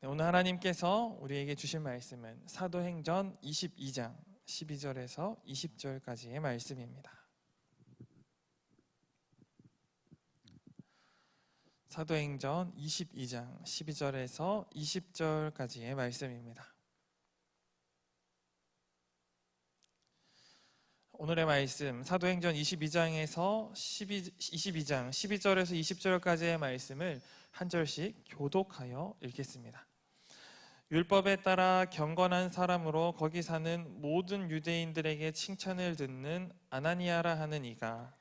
네, 오늘 하나님께서 우리에게 주신 말씀은 사도행전 22장 12절에서 20절까지의 말씀입니다. 사도행전 22장 12절에서 20절까지의 말씀입니다. 오늘의 말씀 사도행전 22장에서 12, 22장 12절에서 20절까지의 말씀을 한 절씩 교독하여 읽겠습니다. 율법에 따라 경건한 사람으로 거기 사는 모든 유대인들에게 칭찬을 듣는 아나니아라 하는 이가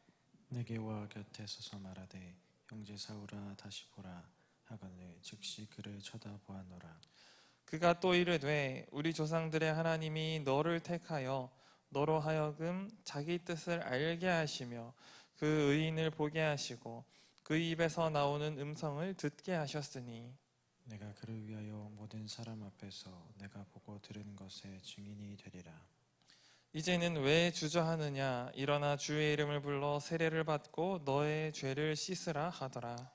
내게 와 곁에 서서 말하되 형제 사울아 다시 보라 하거늘 즉시 그를 쳐다보아노라 그가 또 이르되 우리 조상들의 하나님이 너를 택하여 너로 하여금 자기 뜻을 알게 하시며 그 의인을 보게 하시고 그 입에서 나오는 음성을 듣게 하셨으니 내가 그를 위하여 모든 사람 앞에서 내가 보고 들은 것의 증인이 되리라. 이제는 왜 주저하느냐? 일어나 주의 이름을 불러 세례를 받고 너의 죄를 씻으라 하더라.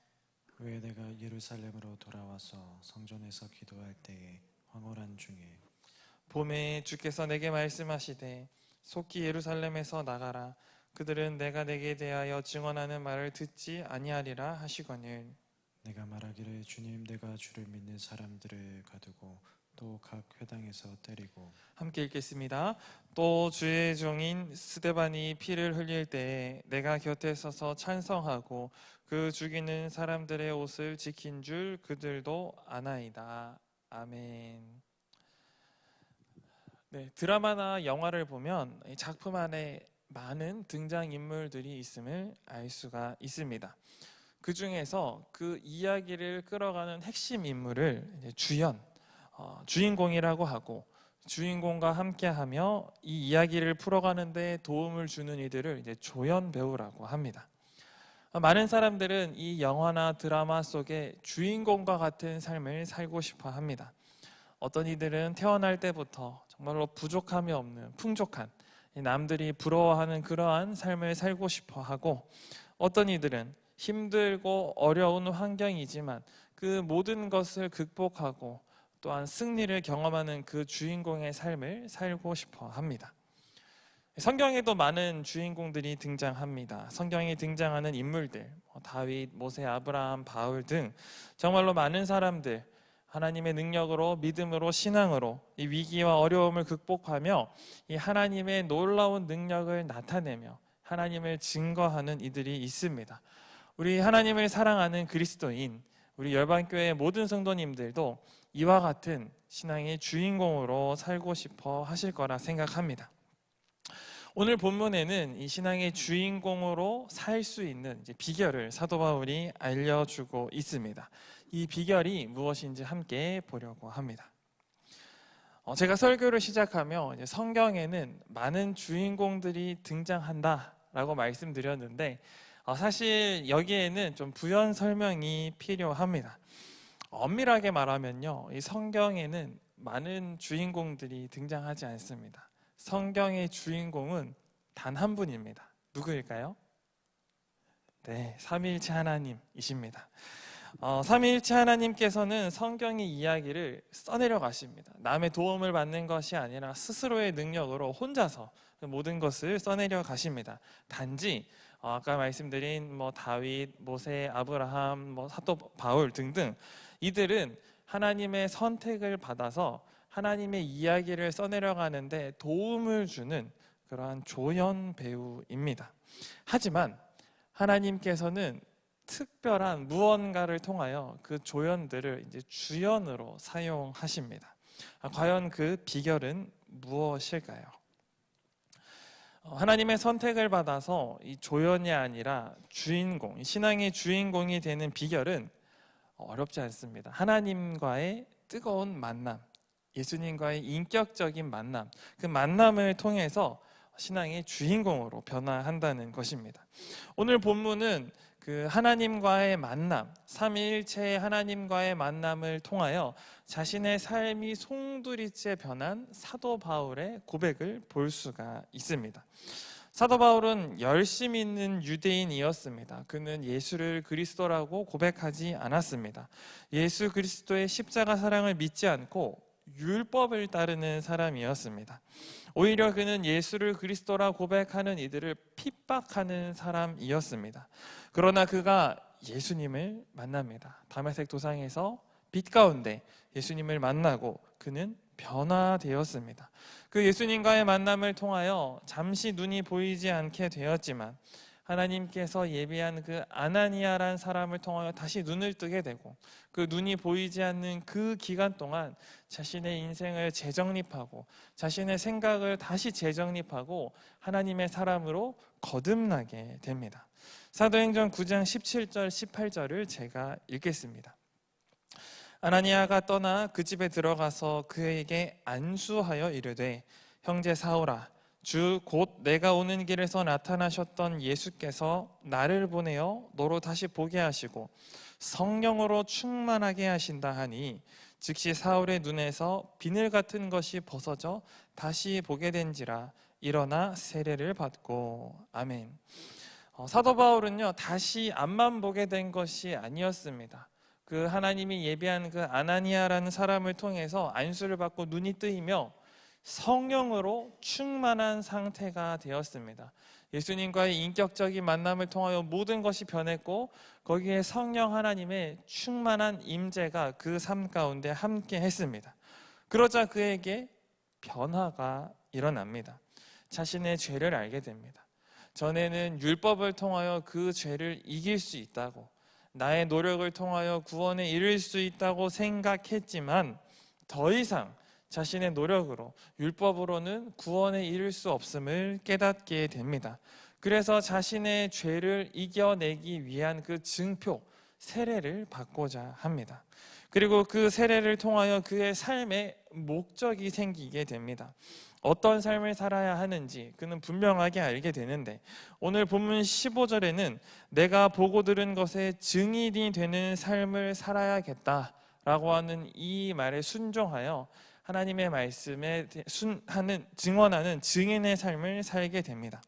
왜 내가 예루살렘으로 돌아와서 성전에서 기도할 때에 황홀한 중에 봄에 주께서 내게 말씀하시되 속히 예루살렘에서 나가라 그들은 내가 내게 대하여 증언하는 말을 듣지 아니하리라 하시거늘 내가 말하기를 주님 내가 주를 믿는 사람들을 가두고 또 각 회당에서 때리고 함께 읽겠습니다. 또 주의 종인 스데반이 피를 흘릴 때에 내가 곁에 서서 찬성하고 그 죽이는 사람들의 옷을 지킨 줄 그들도 아나이다. 아멘. 네, 드라마나 영화를 보면 이 작품 안에 많은 등장 인물들이 있음을 알 수가 있습니다. 그 중에서 그 이야기를 끌어가는 핵심 인물을 주연, 어, 주인공이라고 하고 주인공과 함께하며 이 이야기를 풀어가는데 도움을 주는 이들을 이제 조연 배우라고 합니다. 어, 많은 사람들은 이 영화나 드라마 속에 주인공과 같은 삶을 살고 싶어 합니다. 어떤 이들은 태어날 때부터 정말로 부족함이 없는 풍족한 남들이 부러워하는 그러한 삶을 살고 싶어 하고 어떤 이들은 힘들고 어려운 환경이지만 그 모든 것을 극복하고 또한 승리를 경험하는 그 주인공의 삶을 살고 싶어 합니다. 성경에도 많은 주인공들이 등장합니다. 성경에 등장하는 인물들, 뭐 다윗, 모세, 아브라함, 바울 등 정말로 많은 사람들, 하나님의 능력으로 믿음으로 신앙으로 이 위기와 어려움을 극복하며 이 하나님의 놀라운 능력을 나타내며 하나님을 증거하는 이들이 있습니다. 우리 하나님을 사랑하는 그리스도인 우리 열방교회 모든 성도님들도 이와 같은 신앙의 주인공으로 살고 싶어 하실 거라 생각합니다. 오늘 본문에는 이 신앙의 주인공으로 살 수 있는 비결을 사도 바울이 알려주고 있습니다. 이 비결이 무엇인지 함께 보려고 합니다. 어, 제가 설교를 시작하며 성경에는 많은 주인공들이 등장한다라고 말씀드렸는데 어, 사실 여기에는 좀 부연 설명이 필요합니다. 엄밀하게 말하면요, 이 성경에는 많은 주인공들이 등장하지 않습니다. 성경의 주인공은 단 한 분입니다. 누구일까요? 네, 삼위일체 하나님이십니다. 어, 삼위일체 하나님께서는 성경의 이야기를 써내려 가십니다. 남의 도움을 받는 것이 아니라 스스로의 능력으로 혼자서 그 모든 것을 써내려 가십니다. 단지 어, 아까 말씀드린 뭐 다윗, 모세, 아브라함, 뭐 사도 바울 등등 이들은 하나님의 선택을 받아서 하나님의 이야기를 써내려 가는데 도움을 주는 그러한 조연 배우입니다. 하지만 하나님께서는 특별한 무언가를 통하여 그 조연들을 이제 주연으로 사용하십니다. 아, 과연 그 비결은 무엇일까요? 어, 하나님의 선택을 받아서 이 조연이 아니라 주인공, 신앙의 주인공이 되는 비결은 어렵지 않습니다. 하나님과의 뜨거운 만남, 예수님과의 인격적인 만남, 그 만남을 통해서 신앙의 주인공으로 변화한다는 것입니다. 오늘 본문은 그 하나님과의 만남, 삼위일체의 하나님과의 만남을 통하여 자신의 삶이 송두리째 변한 사도 바울의 고백을 볼 수가 있습니다. 사도 바울은 열심 있는 유대인이었습니다. 그는 예수를 그리스도라고 고백하지 않았습니다. 예수 그리스도의 십자가 사랑을 믿지 않고 율법을 따르는 사람이었습니다. 오히려 그는 예수를 그리스도라 고백하는 이들을 핍박하는 사람이었습니다. 그러나 그가 예수님을 만납니다. 다메섹 도상에서 빛 가운데 예수님을 만나고 그는 변화되었습니다. 그 예수님과의 만남을 통하여 잠시 눈이 보이지 않게 되었지만 하나님께서 예비한 그 아나니아란 사람을 통하여 다시 눈을 뜨게 되고 그 눈이 보이지 않는 그 기간 동안 자신의 인생을 재정립하고 자신의 생각을 다시 재정립하고 하나님의 사람으로 거듭나게 됩니다. 사도행전 9장 17절 18절을 제가 읽겠습니다. 아나니아가 떠나 그 집에 들어가서 그에게 안수하여 이르되 형제 사오라 주 곧 내가 오는 길에서 나타나셨던 예수께서 나를 보내어 너로 다시 보게 하시고 성령으로 충만하게 하신다 하니 즉시 사울의 눈에서 비늘 같은 것이 벗어져 다시 보게 된지라 일어나 세례를 받고 아멘. 어, 사도 바울은요 다시 앞만 보게 된 것이 아니었습니다. 그 하나님이 예비한 그 아나니아라는 사람을 통해서 안수를 받고 눈이 뜨이며 성령으로 충만한 상태가 되었습니다. 예수님과의 인격적인 만남을 통하여 모든 것이 변했고 거기에 성령 하나님의 충만한 임재가 그 삶 가운데 함께 했습니다. 그러자 그에게 변화가 일어납니다. 자신의 죄를 알게 됩니다. 전에는 율법을 통하여 그 죄를 이길 수 있다고 나의 노력을 통하여 구원에 이를 수 있다고 생각했지만 더 이상 자신의 노력으로 율법으로는 구원에 이를 수 없음을 깨닫게 됩니다. 그래서 자신의 죄를 이겨내기 위한 그 증표 세례를 받고자 합니다. 그리고 그 세례를 통하여 그의 삶에 목적이 생기게 됩니다. 어떤 삶을 살아야 하는지 그는 분명하게 알게 되는데 오늘 본문 15절에는 내가 보고 들은 것에 증인이 되는 삶을 살아야겠다라고 하는 이 말에 순종하여 하나님의 말씀에 순하는 증언하는 증인의 삶을 살게 됩니다.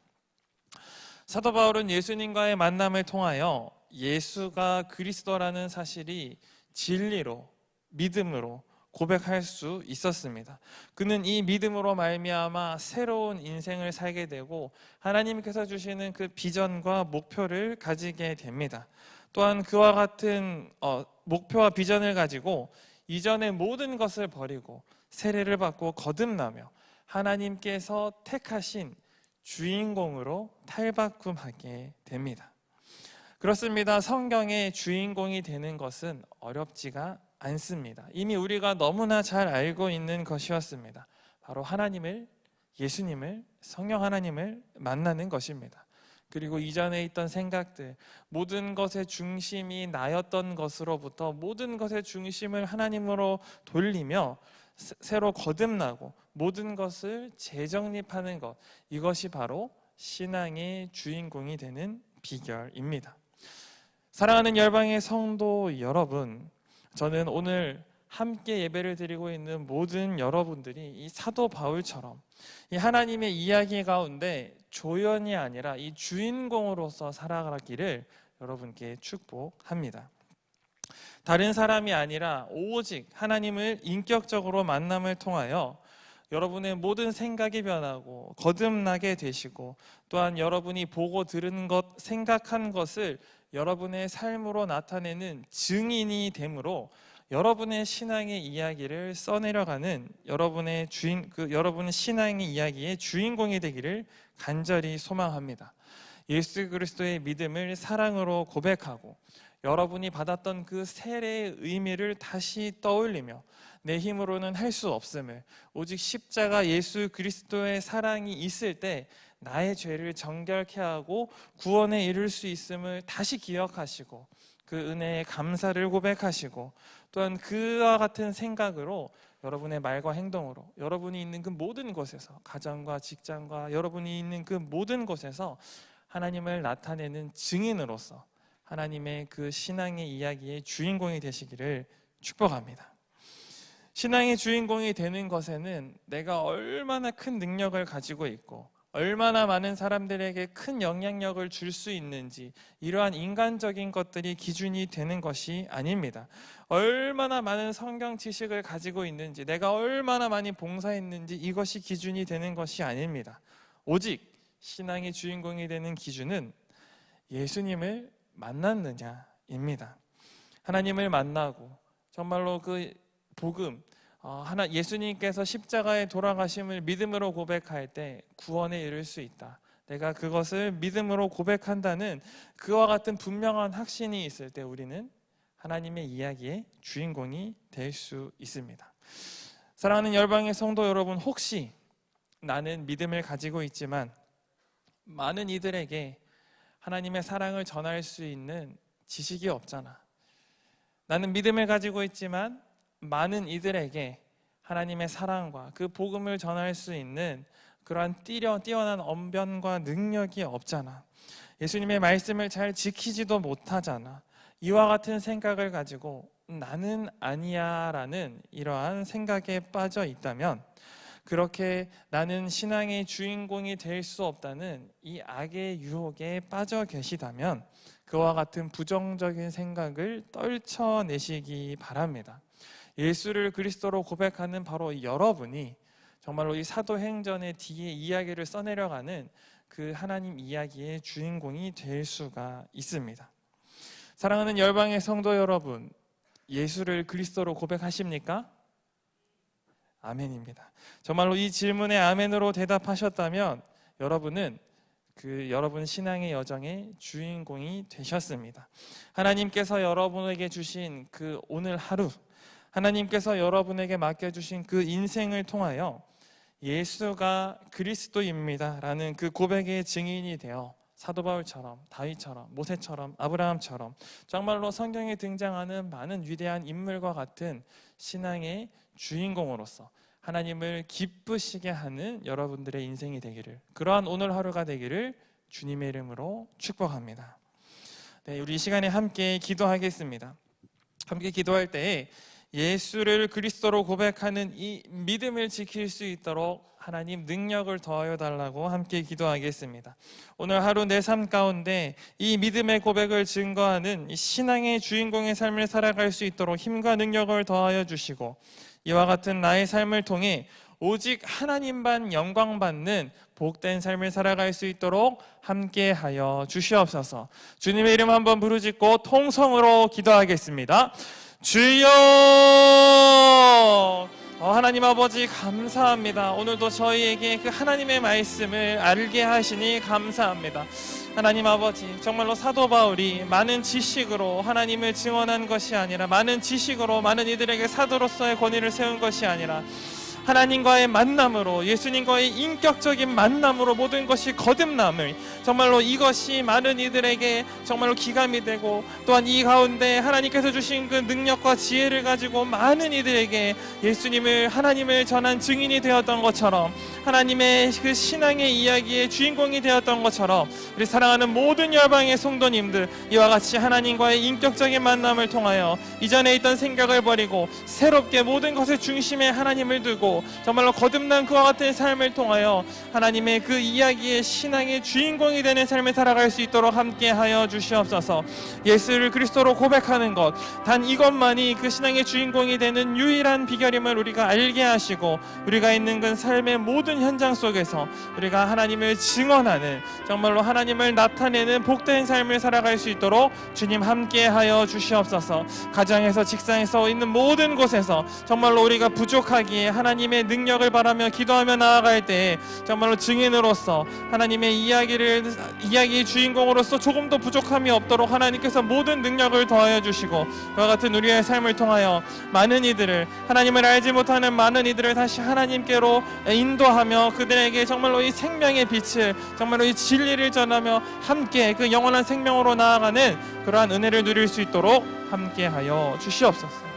사도 바울은 예수님과의 만남을 통하여 예수가 그리스도라는 사실이 진리로 믿음으로 고백할 수 있었습니다. 그는 이 믿음으로 말미암아 새로운 인생을 살게 되고 하나님께서 주시는 그 비전과 목표를 가지게 됩니다. 또한 그와 같은 어, 목표와 비전을 가지고 이전의 모든 것을 버리고 세례를 받고 거듭나며 하나님께서 택하신 주인공으로 탈바꿈하게 됩니다. 그렇습니다. 성경의 주인공이 되는 것은 어렵지가 않습니다. 이미 우리가 너무나 잘 알고 있는 것이었습니다. 바로 하나님을, 예수님을, 성령 하나님을 만나는 것입니다. 그리고 이전에 있던 생각들, 모든 것의 중심이 나였던 것으로부터 모든 것의 중심을 하나님으로 돌리며 새로 거듭나고 모든 것을 재정립하는 것, 이것이 바로 신앙의 주인공이 되는 비결입니다. 사랑하는 열방의 성도 여러분, 저는 오늘 함께 예배를 드리고 있는 모든 여러분들이 이 사도 바울처럼 이 하나님의 이야기 가운데 조연이 아니라 이 주인공으로서 살아가기를 여러분께 축복합니다. 다른 사람이 아니라 오직 하나님을 인격적으로 만남을 통하여 여러분의 모든 생각이 변하고 거듭나게 되시고 또한 여러분이 보고 들은 것, 생각한 것을 여러분의 삶으로 나타내는 증인이 되므로 여러분의 신앙의 이야기를 써내려가는 여러분의 주인 그 여러분의 신앙의 이야기의 주인공이 되기를 간절히 소망합니다. 예수 그리스도의 믿음을 사랑으로 고백하고 여러분이 받았던 그 세례의 의미를 다시 떠올리며 내 힘으로는 할 수 없음을 오직 십자가 예수 그리스도의 사랑이 있을 때 나의 죄를 정결케 하고 구원에 이를 수 있음을 다시 기억하시고 그 은혜에 감사를 고백하시고 또한 그와 같은 생각으로 여러분의 말과 행동으로 여러분이 있는 그 모든 곳에서 가정과 직장과 여러분이 있는 그 모든 곳에서 하나님을 나타내는 증인으로서 하나님의 그 신앙의 이야기의 주인공이 되시기를 축복합니다. 신앙의 주인공이 되는 것에는 내가 얼마나 큰 능력을 가지고 있고 얼마나 많은 사람들에게 큰 영향력을 줄 수 있는지 이러한 인간적인 것들이 기준이 되는 것이 아닙니다. 얼마나 많은 성경 지식을 가지고 있는지 내가 얼마나 많이 봉사했는지 이것이 기준이 되는 것이 아닙니다. 오직 신앙의 주인공이 되는 기준은 예수님을 만났느냐입니다. 하나님을 만나고 정말로 그 복음 어, 하나 예수님께서 십자가에 돌아가심을 믿음으로 고백할 때 구원에 이를 수 있다. 내가 그것을 믿음으로 고백한다는 그와 같은 분명한 확신이 있을 때 우리는 하나님의 이야기의 주인공이 될 수 있습니다. 사랑하는 열방의 성도 여러분, 혹시 나는 믿음을 가지고 있지만 많은 이들에게 하나님의 사랑을 전할 수 있는 지식이 없잖아. 나는 믿음을 가지고 있지만 많은 이들에게 하나님의 사랑과 그 복음을 전할 수 있는 그러한 뛰려, 뛰어난 언변과 능력이 없잖아. 예수님의 말씀을 잘 지키지도 못하잖아. 이와 같은 생각을 가지고 나는 아니야라는 이러한 생각에 빠져 있다면 그렇게 나는 신앙의 주인공이 될 수 없다는 이 악의 유혹에 빠져 계시다면 그와 같은 부정적인 생각을 떨쳐내시기 바랍니다. 예수를 그리스도로 고백하는 바로 여러분이 정말로 이 사도행전의 뒤에 이야기를 써내려가는 그 하나님 이야기의 주인공이 될 수가 있습니다. 사랑하는 열방의 성도 여러분, 예수를 그리스도로 고백하십니까? 아멘입니다. 정말로 이 질문에 아멘으로 대답하셨다면 여러분은 그 여러분 신앙의 여정의 주인공이 되셨습니다. 하나님께서 여러분에게 주신 그 오늘 하루, 하나님께서 여러분에게 맡겨주신 그 인생을 통하여 예수가 그리스도입니다라는 그 고백의 증인이 되어 사도 바울처럼 다윗처럼 모세처럼 아브라함처럼 정말로 성경에 등장하는 많은 위대한 인물과 같은 신앙의 주인공으로서 하나님을 기쁘시게 하는 여러분들의 인생이 되기를 그러한 오늘 하루가 되기를 주님의 이름으로 축복합니다. 네, 우리 이 시간에 함께 기도하겠습니다. 함께 기도할 때에 예수를 그리스도로 고백하는 이 믿음을 지킬 수 있도록 하나님 능력을 더하여 달라고 함께 기도하겠습니다. 오늘 하루 내 삶 가운데 이 믿음의 고백을 증거하는 이 신앙의 주인공의 삶을 살아갈 수 있도록 힘과 능력을 더하여 주시고 이와 같은 나의 삶을 통해 오직 하나님만 영광 받는 복된 삶을 살아갈 수 있도록 함께하여 주시옵소서. 주님의 이름 한번 부르짖고 통성으로 기도하겠습니다. 주여 어, 하나님 아버지 감사합니다. 오늘도 저희에게 그 하나님의 말씀을 알게 하시니 감사합니다. 하나님 아버지 정말로 사도 바울이 많은 지식으로 하나님을 증언한 것이 아니라 많은 지식으로 많은 이들에게 사도로서의 권위를 세운 것이 아니라 하나님과의 만남으로 예수님과의 인격적인 만남으로 모든 것이 거듭남을 정말로 이것이 많은 이들에게 정말로 기감이 되고 또한 이 가운데 하나님께서 주신 그 능력과 지혜를 가지고 많은 이들에게 예수님을 하나님을 전한 증인이 되었던 것처럼 하나님의 그 신앙의 이야기의 주인공이 되었던 것처럼 우리 사랑하는 모든 열방의 성도님들 이와 같이 하나님과의 인격적인 만남을 통하여 이전에 있던 생각을 버리고 새롭게 모든 것의 중심에 하나님을 두고 정말로 거듭난 그와 같은 삶을 통하여 하나님의 그 이야기의 신앙의 주인공이 되는 삶을 살아갈 수 있도록 함께하여 주시옵소서. 예수를 그리스도로 고백하는 것, 단 이것만이 그 신앙의 주인공이 되는 유일한 비결임을 우리가 알게 하시고 우리가 있는 그 삶의 모든 현장 속에서 우리가 하나님을 증언하는 정말로 하나님을 나타내는 복된 삶을 살아갈 수 있도록 주님 함께하여 주시옵소서. 가정에서 직장에서 있는 모든 곳에서 정말로 우리가 부족하기에 하나님의 능력을 바라며 기도하며 나아갈 때 정말로 증인으로서 하나님의 이야기를 이야기의 주인공으로서 조금 더 부족함이 없도록 하나님께서 모든 능력을 더하여 주시고 그와 같은 우리의 삶을 통하여 많은 이들을 하나님을 알지 못하는 많은 이들을 다시 하나님께로 인 도하며 그들에게 정말로 이 생명의 빛을 정말로 이 진리를 전하며 함께 그 영원한 생명으로 나아가는 그러한 은혜를 누릴 수 있도록 함께하여 주시옵소서.